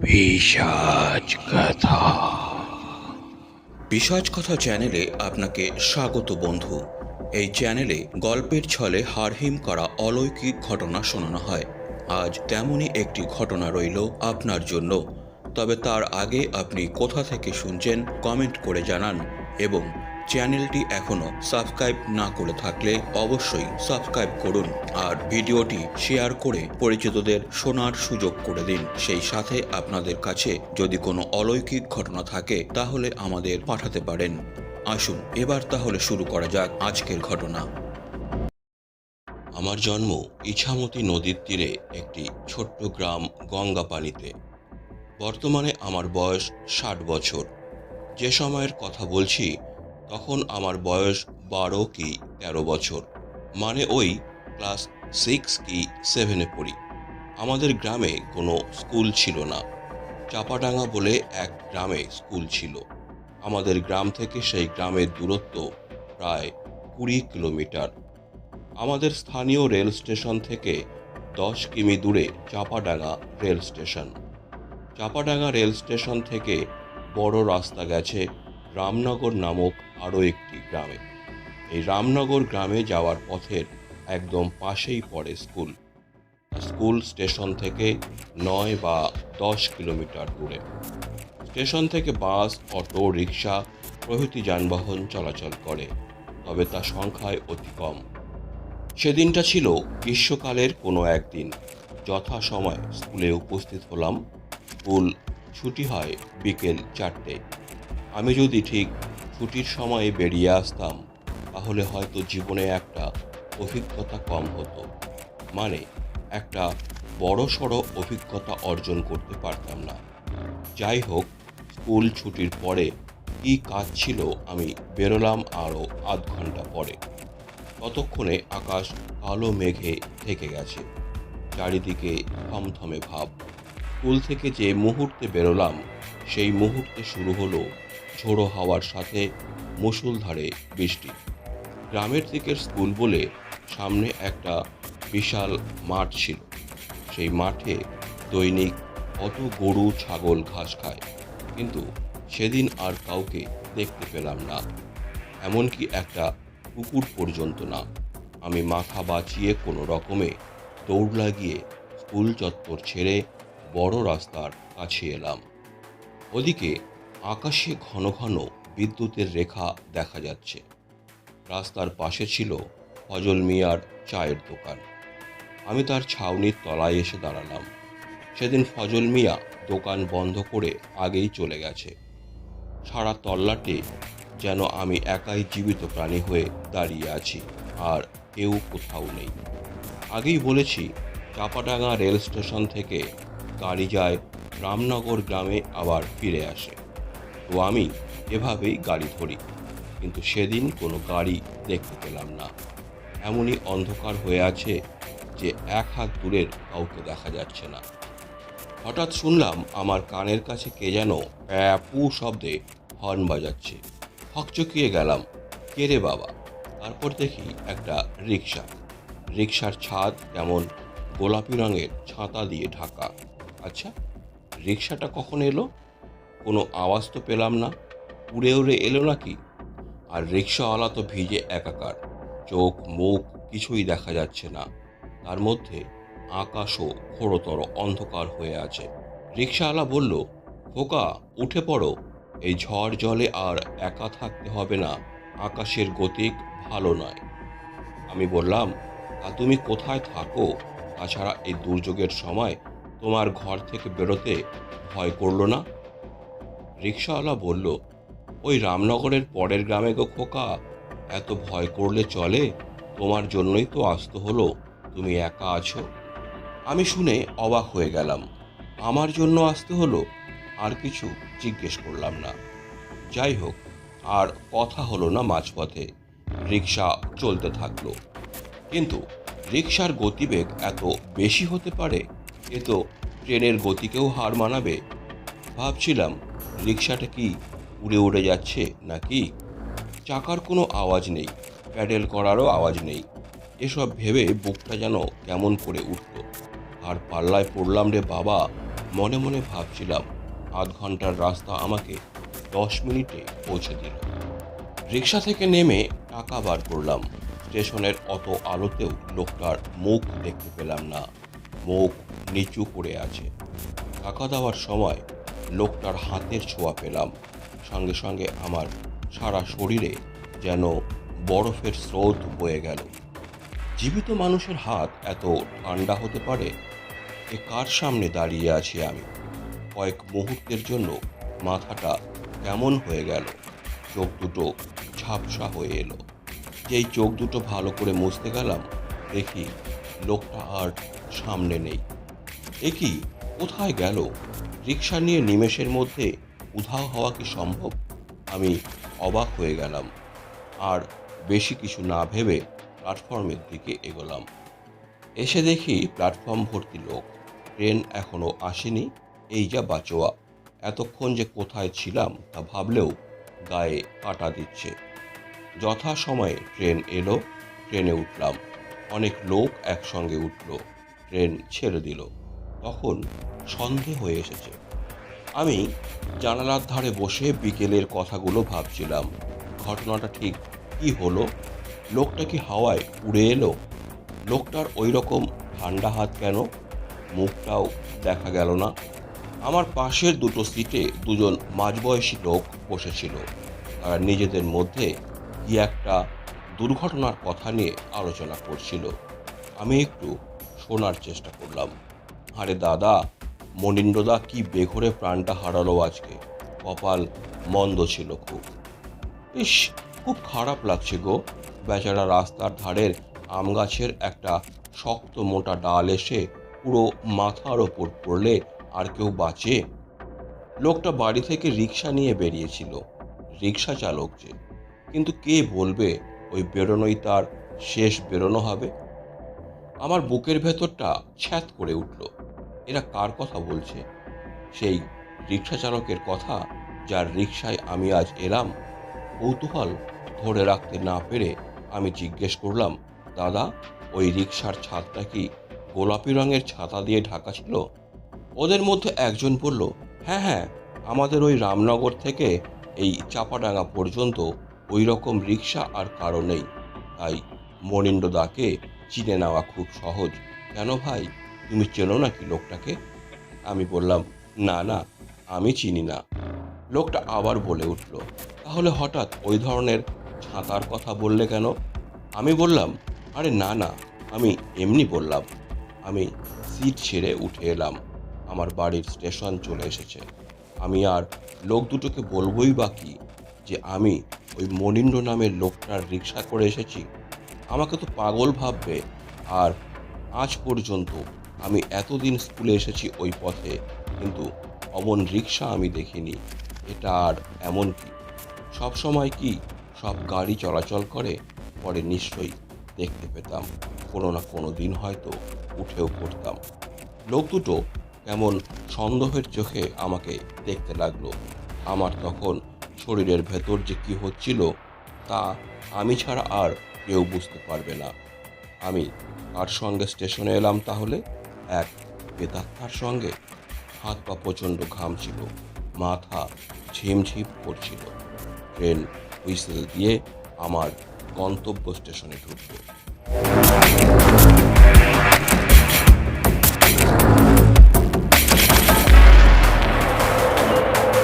পিশাচ কথা। পিসাজ কথা চ্যানেলে আপনাকে স্বাগত বন্ধু। এই চ্যানেলে গল্পের ছলে হারহিম করা অলৌকিক ঘটনা শোনানো হয়। আজ তেমনই একটি ঘটনা রইল আপনার জন্য। তবে তার আগে আপনি কোথা থেকে শুনছেন কমেন্ট করে জানান এবং চ্যানেলটি এখনও সাবস্ক্রাইব না করে থাকলে অবশ্যই সাবস্ক্রাইব করুন আর ভিডিওটি শেয়ার করে পরিচিতদের শোনার সুযোগ করে দিন। সেই সাথে আপনাদের কাছে যদি কোনো অলৌকিক ঘটনা থাকে, তাহলে আমাদের পাঠাতে পারেন। আসুন, এবার তাহলে শুরু করা যাক আজকের ঘটনা। আমার জন্ম ইছামতি নদীর তীরে একটি ছোট্ট গ্রাম গঙ্গাপানিতে বর্তমানে আমার বয়স ষাট বছর। যে সময়ের কথা বলছি তখন আমার বয়স বারো কি তেরো বছর। মানে ওই ক্লাস সিক্স কি সেভেনে পড়ি। আমাদের গ্রামে কোনো স্কুল ছিল না। চাপাডাঙ্গা বলে এক গ্রামে স্কুল ছিল। আমাদের গ্রাম থেকে সেই গ্রামের দূরত্ব প্রায় কুড়ি কিলোমিটার। আমাদের স্থানীয় রেল স্টেশন থেকে দশ কিমি দূরে Chapadanga rail station. Chapadanga rail station থেকে বড় রাস্তা গেছে রামনগর নামক আরও একটি গ্রামে। এই রামনগর গ্রামে যাওয়ার পথের একদম পাশেই পড়ে স্কুল। স্কুল স্টেশন থেকে নয় বা দশ কিলোমিটার দূরে। স্টেশন থেকে বাস, অটো রিক্সা প্রভৃতি যানবাহন চলাচল করে, তবে তা সংখ্যায় অতি কম। সেদিনটা ছিল গ্রীষ্মকালের কোনো একদিন। যথাসময় স্কুলে উপস্থিত হলাম। স্কুল ছুটি হয় বিকেল চারটে। আমি যদি ঠিক ছুটির সময়ে বেরিয়ে আসতাম, তাহলে হয়তো জীবনে একটা অভিজ্ঞতা কম হতো। মানে একটা বড় সড়ো অভিজ্ঞতা অর্জন করতে পারতাম না। যাই হোক, স্কুল ছুটির পরে কী কাজ ছিল আমি বেরোলাম আরও আধ ঘণ্টা পরে। ততক্ষণে আকাশ কালো মেঘে ঢেকে গেছে। চারিদিকে থমথমে ভাব। স্কুল থেকে যে মুহূর্তে বেরোলাম, সেই মুহূর্তে শুরু হলো ঝোড়ো হাওয়ার সাথে মুষলধারে বৃষ্টি। গ্রামের দিকের স্কুল বলে সামনে একটা বিশাল মাঠ ছিল। সেই মাঠে দৈনিক কত গরু, ছাগল, ঘাস খায়। কিন্তু সেদিন আর কাউকে দেখতে পেলাম না। এমনকি একটা কুকুর পর্যন্ত না। আমি মাথা বাঁচিয়ে কোনো রকমে দৌড় লাগিয়ে স্কুল চত্বর ছেড়ে বড় রাস্তার কাছে এলাম। ওদিকে আকাশে ঘন ঘন বিদ্যুতের রেখা দেখা যাচ্ছে। রাস্তার পাশে ছিল ফজল মিয়ার চায়ের দোকান। আমি তার ছাউনির তলায় এসে দাঁড়ালাম। সেদিন ফজল মিয়া দোকান বন্ধ করে আগেই চলে গেছে। সারা তল্লাটে যেন আমি একাই জীবিত প্রাণী হয়ে দাঁড়িয়ে আছি আর কেউ কোথাও নেই। আগেই বলেছি, চাপাডাঙ্গা রেল স্টেশন থেকে গাড়ি যায় রামনগর গ্রামে আবার ফিরে আসে। তো আমি এভাবেই গাড়ি ধরি। কিন্তু সেদিন কোনো গাড়ি দেখতে পেলাম না। এমনই অন্ধকার হয়ে আছে যে এক হাত দূরের কাউকে দেখা যাচ্ছে না। হঠাৎ শুনলাম আমার কানের কাছে কে যেন প্যাপু শব্দে হর্ন বাজাচ্ছে। হকচকিয়ে গেলাম, কে রে বাবা? তারপর দেখি একটা রিক্সা রিক্সার ছাদ কেমন গোলাপি রঙের ছাতা দিয়ে ঢাকা। আচ্ছা রিক্সাটা কখন এলো? কোনো আওয়াজ তো পেলাম না। উড়ে উড়ে এলো নাকি? আর রিক্সাওয়ালা তো ভিজে একাকার। চোখ মুখ কিছুই দেখা যাচ্ছে না। তার মধ্যে আকাশও ঘোরতর অন্ধকার হয়ে আছে। রিক্সাওয়ালা বলল, খোকা, উঠে পড়ো। এই ঝড় জলে আর একা থাকতে হবে না। আকাশের গতিক ভালো নয়। আমি বললাম, তা তুমি কোথায় থাকো? তাছাড়া এই দুর্যোগের সময় তোমার ঘর থেকে বেরোতে ভয় করল না? রিক্সাওয়ালা বলল, ওই রামনগরের পরের গ্রামে গো খোকা, এত ভয় করলে চলে? তোমার জন্যই তো আসতে হলো, তুমি একা আছো? আমি শুনে অবাক হয়ে গেলাম, আমার জন্য আসতে হলো? আর কিছু জিজ্ঞেস করলাম না। যাই হোক, আর কথা হলো না মাঝপথে রিক্সা চলতে থাকল। কিন্তু রিক্সার গতিবেগ এত বেশি হতে পারে? এ তো ট্রেনের গতিকেও হার মানাবে। ভাবছিলাম রিক্সাটা কি উড়ে উড়ে যাচ্ছে নাকি? চাকার কোনো আওয়াজ নেই, প্যাডেল করারও আওয়াজ নেই। এসব ভেবে বুকটা যেন কেমন করে উঠল। আর পাল্লায় পড়লাম রে বাবা, মনে মনে ভাবছিলাম, আধ ঘণ্টার রাস্তা আমাকে দশ মিনিটে পৌঁছে দিল। রিক্সা থেকে নেমে টাকা বার করলাম। স্টেশনের অত আলোতেও লোকটার মুখ দেখতে পেলাম না। মুখ নিচু করে আছে। টাকা দেওয়ার সময় লোকটার হাতের ছোঁয়া পেলাম। সঙ্গে সঙ্গে আমার সারা শরীরে যেন বরফের স্রোত বয়ে গেল। জীবিত মানুষের হাত এত ঠান্ডা হতে পারে? এ কার সামনে দাঁড়িয়ে আছি আমি? কয়েক মুহূর্তের জন্য মাথাটা কেমন হয়ে গেল? চোখ দুটো ঝাপসা হয়ে এলো। যেই চোখ দুটো ভালো করে মুছতে গেলাম, দেখি লোকটা আর সামনে নেই। এ কি? কোথায় গেল? রিক্সা নিয়ে নিমেষের মধ্যে উধাও হওয়া কি সম্ভব? আমি অবাক হয়ে গেলাম। আর বেশি কিছু না ভেবে প্ল্যাটফর্মের দিকে এগোলাম। এসে দেখি প্ল্যাটফর্ম ভর্তি লোক। ট্রেন এখনও আসেনি। এই যা বাঁচোয়া। এতক্ষণ যে কোথায় ছিলাম তা ভাবলেও গায়ে কাটা দিচ্ছে। যথা সময়ে ট্রেন এলো, ট্রেনে উঠলাম। অনেক লোক একসঙ্গে উঠল। ট্রেন ছেড়ে দিল। তখন সন্ধে হয়ে এসেছে। আমি জানালার ধারে বসে বিকেলের কথাগুলো ভাবছিলাম, ঘটনাটা ঠিক কি হলো? লোকটা কি হাওয়ায় উড়ে এলো? লোকটার ওই রকম ঠান্ডা হাত কেন? মুখটাও দেখা গেল না। আমার পাশের দুটো সিটে দুজন মাঝবয়সী লোক বসেছিল। তারা নিজেদের মধ্যে কি একটা দুর্ঘটনার কথা নিয়ে আলোচনা করছিল। আমি একটু শোনার চেষ্টা করলাম। আরে দাদা, মনীন্দ্রদা কি বেঘরে প্রাণটা হারালো আজকে? কপাল মন্দ ছিল খুব। ইস, খুব খারাপ লাগছে গো। বেচারা রাস্তার ধারের আম গাছের একটা শক্ত মোটা ডাল এসে পুরো মাথার ওপর পড়লে আর কেউ বাঁচে? লোকটা বাড়ি থেকে রিক্সা নিয়ে বেরিয়েছিল। রিক্সা চালক যে। কিন্তু কে বলবে, ওই বেরোনোই তার শেষ বেরোনো হবে? আমার বুকের ভেতরটা ছ্যাত করে উঠল। এরা কার কথা বলছে? সেই রিক্সা চালকের কথা যার রিক্সায় আমি আজ এলাম, কৌতূহল ধরে রাখতে না পেরে আমি জিজ্ঞেস করলাম, দাদা, ওই রিক্সার ছাদটা কি গোলাপি রঙের ছাতা দিয়ে ঢাকা ছিল? ওদের মধ্যে একজন বলল হ্যাঁ হ্যাঁ আমাদের ওই রামনগর থেকে এই চাপাডাঙ্গা পর্যন্ত ওই রকম রিক্সা আর কারও নেই। তাই মনিন্দ্রদাকে চিনে নেওয়া খুব সহজ। কেন ভাই? তুমি চেনো নাকি লোকটাকে? আমি বললাম, না না, আমি চিনি না। লোকটা আবার বলে উঠল, তাহলে হঠাৎ ওই ধরনের ছাতার কথা বললে কেন? আমি বললাম, আরে না না, আমি এমনি বললাম। আমি সিট ছেড়ে উঠে এলাম, আমার বাড়ির স্টেশন চলে এসেছে। আমি আর লোক দুটোকে বলবই বা কি যে আমি ওই মনিন্দ্র নামের লোকটার রিক্সা করে এসেছি? আমাকে তো পাগল ভাববে, আর আজ পর্যন্ত আমি এতদিন স্কুলে এসেছি ওই পথে, কিন্তু অমন রিক্সা আমি দেখিনি। এটা আর এমন কি? সব সময় কি সব গাড়ি চলাচল করে? পরে নিশ্চয়ই দেখতে পেতাম। কোনো না কোনো দিন হয়তো উঠেও পড়তাম। লোক দুটো কেমন সন্দেহের চোখে আমাকে দেখতে লাগল। আমার তখন শরীরের ভেতর যে কি হচ্ছিল, তা আমি ছাড়া আর কেউ বুঝতে পারবে না। আমি কার সঙ্গে স্টেশনে এলাম তাহলে? এক বেদাত্মার সঙ্গে হাত পা প্রচণ্ড ঘামছিল মাথা ঝিমঝিম করছিল। ট্রেন হুইসেল দিয়ে আমার গন্তব্য স্টেশনে ঢুকলো।